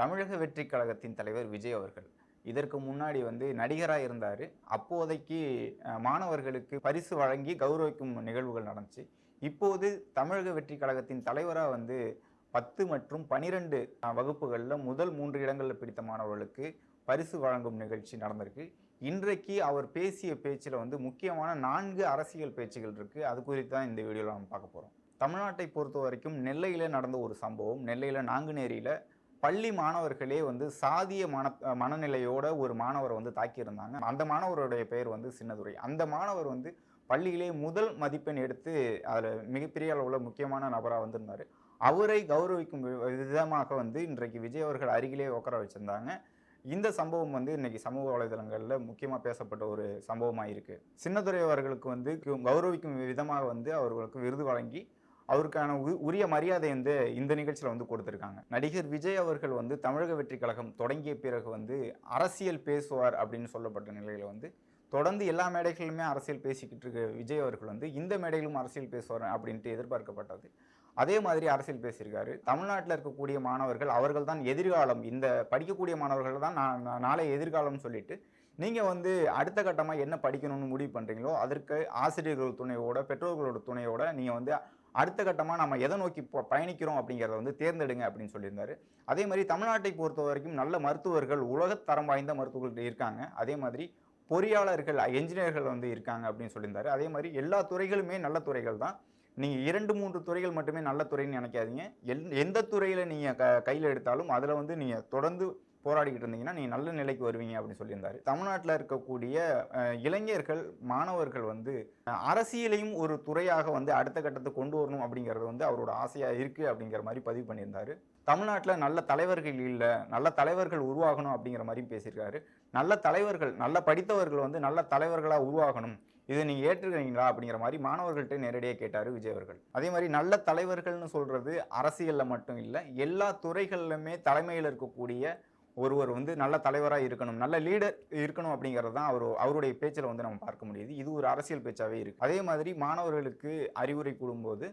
தமிழக வெற்றி கழகத்தின் தலைவர் விஜய் அவர்கள். இதற்கு முன்னாடி வந்து நடிகராக இருந்தார். அப்போதைக்கு மாணவர்களுக்கு பரிசு வழங்கி கௌரவிக்கும் நிகழ்வுகள் நடந்துச்சு. இப்போது தமிழக வெற்றி கழகத்தின் தலைவராக வந்து பத்து மற்றும் பனிரெண்டு வகுப்புகளில் முதல் மூன்று இடங்களில் பிடித்த மாணவர்களுக்கு பரிசு வழங்கும் நிகழ்ச்சி நடந்திருக்கு. இன்றைக்கு அவர் பேசிய பேச்சில் வந்து முக்கியமான நான்கு அரசியல் பேச்சுகள் இருக்குது அது குறித்து தான் இந்த வீடியோவில் நம்ம பார்க்க போகிறோம் தமிழ்நாட்டை பொறுத்த வரைக்கும் நெல்லையில் நடந்த ஒரு சம்பவம். நெல்லையில் நாங்குநேரியில் பள்ளி மாணவர்களே வந்து சாதிய மன மனநிலையோட ஒரு மாணவரை வந்து தாக்கியிருந்தாங்க. அந்த மாணவருடைய பெயர் வந்து சின்னதுரை. அந்த மாணவர் வந்து பள்ளியிலே முதல் மதிப்பெண் எடுத்து அதில் மிகப்பெரிய அளவில் முக்கியமான நபராக வந்திருந்தார். அவரை கௌரவிக்கும் வி- விதமாக வந்து இன்றைக்கு விஜய் அவர்கள் அருகிலே உட்கார வச்சுருந்தாங்க. இந்த சம்பவம் வந்து இன்றைக்கி சமூக வலைதளங்களில் முக்கியமாக பேசப்பட்ட ஒரு சம்பவமாக இருக்குது சின்னதுரை அவர்களுக்கு வந்து கௌரவிக்கும் விதமாக வந்து அவர்களுக்கு விருது வழங்கி அவருக்கான உ- உரிய மரியாதை வந்து இந்த நிகழ்ச்சியில் வந்து கொடுத்துருக்காங்க. நடிகர் விஜய் அவர்கள் வந்து தமிழக வெற்றி கழகம் தொடங்கிய பிறகு வந்து அரசியல் பேசுவார் அப்படின்னு சொல்லப்பட்ட நிலையில் வந்து தொடர்ந்து எல்லா மேடைகளிலுமே அரசியல் பேசிக்கிட்டு இருக்க விஜய் அவர்கள் வந்து இந்த மேடையிலும் அரசியல் பேசுவார் அப்படின்ட்டு எதிர்பார்க்கப்பட்டது. அதே மாதிரி அரசியல் பேசியிருக்காரு. தமிழ்நாட்டில் இருக்கக்கூடிய மாணவர்கள் அவர்கள் தான் எதிர்காலம். இந்த படிக்கக்கூடிய மாணவர்கள் தான் நான் நாளை எதிர்காலம்னு சொல்லிட்டு நீங்கள் வந்து அடுத்த கட்டமாக என்ன படிக்கணும்னு முடிவு பண்ணுறீங்களோ அதற்கு ஆசிரியர்கள் துணையோட பெற்றோர்களோட துணையோட நீங்கள் வந்து அடுத்த கட்டமாக நம்ம எதை நோக்கி பயணிக்கிறோம் அப்படிங்கிறத வந்து தேர்ந்தெடுங்க அப்படின்னு சொல்லியிருந்தாரு. அதே மாதிரி தமிழ்நாட்டை பொறுத்த வரைக்கும் நல்ல மருத்துவர்கள் உலகத்தரம் வாய்ந்த மருத்துவர்கள் இருக்காங்க. அதே மாதிரி பொறியாளர்கள் என்ஜினியர்கள் வந்து இருக்காங்க அப்படின்னு சொல்லியிருந்தாரு. அதே மாதிரி எல்லா துறைகளுமே நல்ல துறைகள் தான். நீங்கள் இரண்டு மூன்று துறைகள் மட்டுமே நல்ல துறைன்னு நினைக்காதீங்க. எல் எந்த துறையில் நீங்கள் க கையில் எடுத்தாலும் அதில் வந்து நீங்கள் தொடர்ந்து போராடிக்கிட்டு இருந்தீங்கன்னா நீங்கள் நல்ல நிலைக்கு வருவீங்க அப்படின்னு சொல்லியிருந்தாரு. தமிழ்நாட்டில் இருக்கக்கூடிய இளைஞர்கள் மாணவர்கள் வந்து அரசியலையும் ஒரு துறையாக வந்து அடுத்த கட்டத்துக்கு கொண்டு வரணும் அப்படிங்கிறது வந்து அவரோட ஆசையாக இருக்குது அப்படிங்கிற மாதிரி பதிவு பண்ணியிருந்தார். தமிழ்நாட்டில் நல்ல தலைவர்கள் இல்லை நல்ல தலைவர்கள் உருவாகணும் அப்படிங்கிற மாதிரியும் பேசியிருக்காரு. நல்ல தலைவர்கள் நல்ல படித்தவர்கள் வந்து நல்ல தலைவர்களாக உருவாகணும். இதை நீங்கள் ஏற்றுக்கிறீங்களா அப்படிங்கிற மாதிரி மாணவர்கள்ட்ட நேரடியாக கேட்டார் விஜய் அவர்கள். அதே மாதிரி நல்ல தலைவர்கள்னு சொல்கிறது அரசியலில் மட்டும் இல்லை எல்லா துறைகளிலுமே தலைமையில் இருக்கக்கூடிய ஒருவர் வந்து நல்ல தலைவராக இருக்கணும் நல்ல லீடர் இருக்கணும் அப்படிங்கிறது தான் அவர் அவருடைய பேச்சில் வந்து நம்ம பார்க்க முடியுது. இது ஒரு அரசியல் பேச்சாகவே இருக்குது அதே மாதிரி மாணவர்களுக்கு அறிவுரை கூடும்போது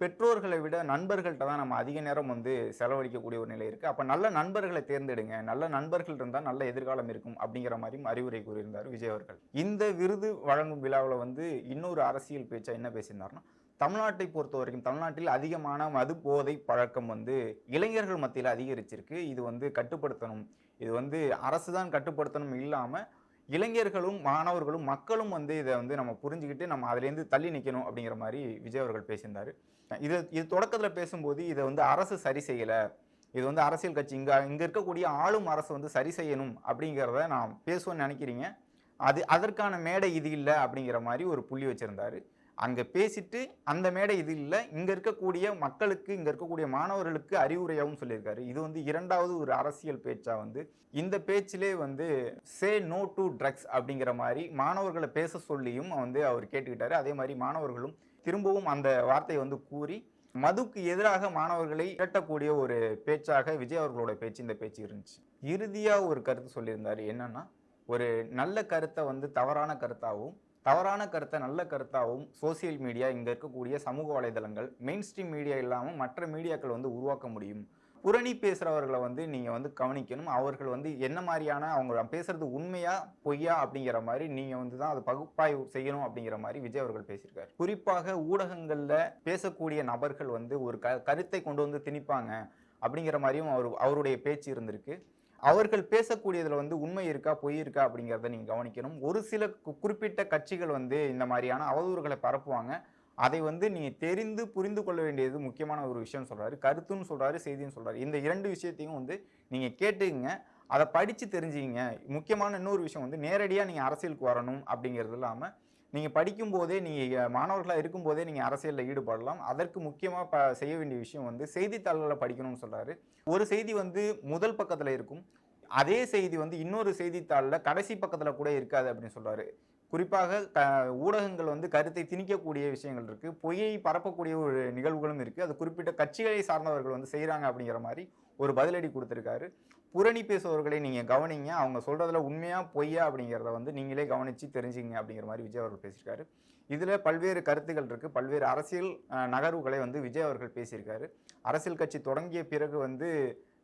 பெற்றோர்களை விட நண்பர்கள்ட்ட தான் நம்ம அதிக நேரம் வந்து செலவழிக்கக்கூடிய ஒரு நிலை இருக்குது அப்போ நல்ல நண்பர்களை தேர்ந்தெடுங்க நல்ல நண்பர்கள் இருந்தால் நல்ல எதிர்காலம் இருக்கும் அப்படிங்கிற மாதிரியும் அறிவுரை கூறியிருந்தார் விஜய் அவர்கள். இந்த விருது வழங்கும் விழாவில் வந்து இன்னொரு அரசியல் பேச்சா என்ன பேசியிருந்தாருன்னா தமிழ்நாட்டை பொறுத்த வரைக்கும் தமிழ்நாட்டில் அதிகமான மது போதை பழக்கம் வந்து இளைஞர்கள் மத்தியில் அதிகரிச்சிருக்கு. இது வந்து கட்டுப்படுத்தணும். இது வந்து அரசு தான் கட்டுப்படுத்தணும் இல்லாமல் இளைஞர்களும் மாணவர்களும் மக்களும் வந்து இதை வந்து நம்ம புரிஞ்சுக்கிட்டு நம்ம அதுலேருந்து தள்ளி நிற்கணும் அப்படிங்கிற மாதிரி விஜய் அவர்கள் பேசியிருந்தார். இது இது தொடக்கத்தில் பேசும்போது இதை வந்து அரசு சரி செய்யலை. இது வந்து அரசியல் கட்சி இங்கே இங்கே இருக்கக்கூடிய ஆளும் அரசு வந்து சரி செய்யணும் அப்படிங்கிறத நான் பேசுவேன்னு நினைக்கிறீங்க. அது அதற்கான மேடை இது இல்லை அப்படிங்கிற மாதிரி ஒரு புள்ளி வச்சுருந்தாரு. அங்கே பேசிட்டு அந்த மேடை இது இல்லை. இங்கே இருக்கக்கூடிய மக்களுக்கு இங்கே இருக்கக்கூடிய மாணவர்களுக்கு அறிவுரையாகவும் சொல்லியிருக்காரு. இது வந்து இரண்டாவது ஒரு அரசியல் பேச்சாக வந்து இந்த பேச்சிலே வந்து சே நோ டு ட்ரக்ஸ் அப்படிங்கிற மாதிரி மாணவர்களை பேச சொல்லியும் வந்து அவர் கேட்டுக்கிட்டாரு. அதே மாதிரி மாணவர்களும் திரும்பவும் அந்த வார்த்தையை வந்து கூறி மதுக்கு எதிராக மாணவர்களை திரட்டக்கூடிய ஒரு பேச்சாக விஜய் அவர்களோட பேச்சு இந்த பேச்சு இருந்துச்சு. இறுதியாக ஒரு கருத்து சொல்லியிருந்தார். என்னன்னா ஒரு நல்ல கருத்தை வந்து தவறான கருத்தாகவும் தவறான கருத்தை நல்ல கருத்தாகவும் சோசியல் மீடியா இங்கே இருக்கக்கூடிய சமூக வலைதளங்கள் மெயின் ஸ்ட்ரீம் மீடியா இல்லாமல் மற்ற மீடியாக்கள் வந்து உருவாக்க முடியும். புரணி பேசுகிறவர்களை வந்து நீங்கள் வந்து கவனிக்கணும். அவர்கள் வந்து என்ன மாதிரியான அவங்க பேசுறது உண்மையா பொய்யா அப்படிங்கிற மாதிரி நீங்கள் வந்து தான் அதை பகுப்பாய்வு செய்யணும் அப்படிங்கிற மாதிரி விஜய் அவர்கள் பேசியிருக்காரு. குறிப்பாக ஊடகங்களில் பேசக்கூடிய நபர்கள் வந்து ஒரு க கருத்தை கொண்டு வந்து திணிப்பாங்க அப்படிங்கிற மாதிரியும் அவர் அவருடைய பேச்சு இருந்திருக்கு. அவர்கள் பேசக்கூடியதில் வந்து உண்மை இருக்கா பொய் இருக்கா அப்படிங்கிறத நீங்கள் கவனிக்கணும். ஒரு சில குறிப்பிட்ட கட்சிகள் வந்து இந்த மாதிரியான அவதூறுகளை பரப்புவாங்க. அதை வந்து நீங்கள் தெரிந்து புரிந்து கொள்ள வேண்டியது முக்கியமான ஒரு விஷயம் சொல்கிறாரு கருத்துன்னு சொல்கிறாரு செய்தின்னு சொல்கிறாரு இந்த இரண்டு விஷயத்தையும் வந்து நீங்கள் கேட்டுங்க அதை படித்து தெரிஞ்சுங்க முக்கியமான இன்னொரு விஷயம் வந்து நேரடியாக நீங்கள் அரசியலுக்கு வரணும் அப்படிங்கிறது இல்லாமல் நீங்கள் படிக்கும்போதே நீங்கள் மாணவர்களாக இருக்கும்போதே நீங்கள் அரசியலில் ஈடுபடலாம். அதற்கு முக்கியமாக ப செய்ய வேண்டிய விஷயம் வந்து செய்தித்தாள்களை படிக்கணும்னு சொல்கிறாரு ஒரு செய்தி வந்து முதல் பக்கத்தில் இருக்கும். அதே செய்தி வந்து இன்னொரு செய்தித்தாளில் கடைசி பக்கத்தில் கூட இருக்காது அப்படின்னு சொல்கிறாரு குறிப்பாக க ஊடகங்கள் வந்து கருத்தை திணிக்கக்கூடிய விஷயங்கள் இருக்குது பொய்யை பரப்பக்கூடிய ஒரு நிகழ்வுகளும் இருக்குது அது குறிப்பிட்ட கட்சிகளை சார்ந்தவர்கள் வந்து செய்கிறாங்க அப்படிங்கிற மாதிரி ஒரு பதிலடி கொடுத்துருக்காரு. புரணி பேசுபவர்களை நீங்கள் கவனிங்க. அவங்க சொல்கிறதுல உண்மையா பொய்யா அப்படிங்கிறத வந்து நீங்களே கவனித்து தெரிஞ்சுங்க அப்படிங்கிற மாதிரி விஜய் அவர்கள் பேசியிருக்காரு. இதில் பல்வேறு கருத்துக்கள் இருக்குது பல்வேறு அரசியல் நகர்வுகளை வந்து விஜய் அவர்கள் பேசியிருக்காரு. அரசியல் கட்சி தொடங்கிய பிறகு வந்து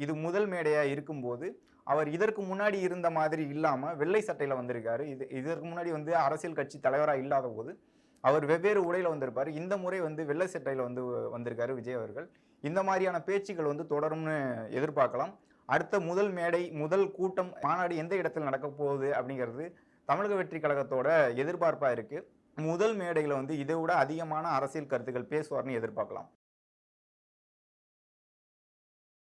இது முதல் மேடையாக இருக்கும்போது அவர் இதற்கு முன்னாடி இருந்த மாதிரி இல்லாமல் வெள்ளை சட்டையில் வந்திருக்காரு. இது இதற்கு முன்னாடி வந்து அரசியல் கட்சி தலைவராக இல்லாத போது அவர் வெவ்வேறு உடையில் வந்திருப்பார். இந்த முறை வந்து வெள்ளை சட்டையில் வந்து வந்திருக்காரு விஜய் அவர்கள். இந்த மாதிரியான பேச்சுக்கள் வந்து தொடரும்னு எதிர்பார்க்கலாம். அடுத்த முதல் மேடை முதல் கூட்டம் மாநாடு எந்த இடத்தில் நடக்க போகுது அப்படிங்கிறது தமிழக வெற்றி கழகத்தோட எதிர்பார்ப்பாக இருக்குது முதல் மேடையில் வந்து இதை விட அதிகமான அரசியல் கருத்துக்கள் பேசுவார்னு எதிர்பார்க்கலாம்.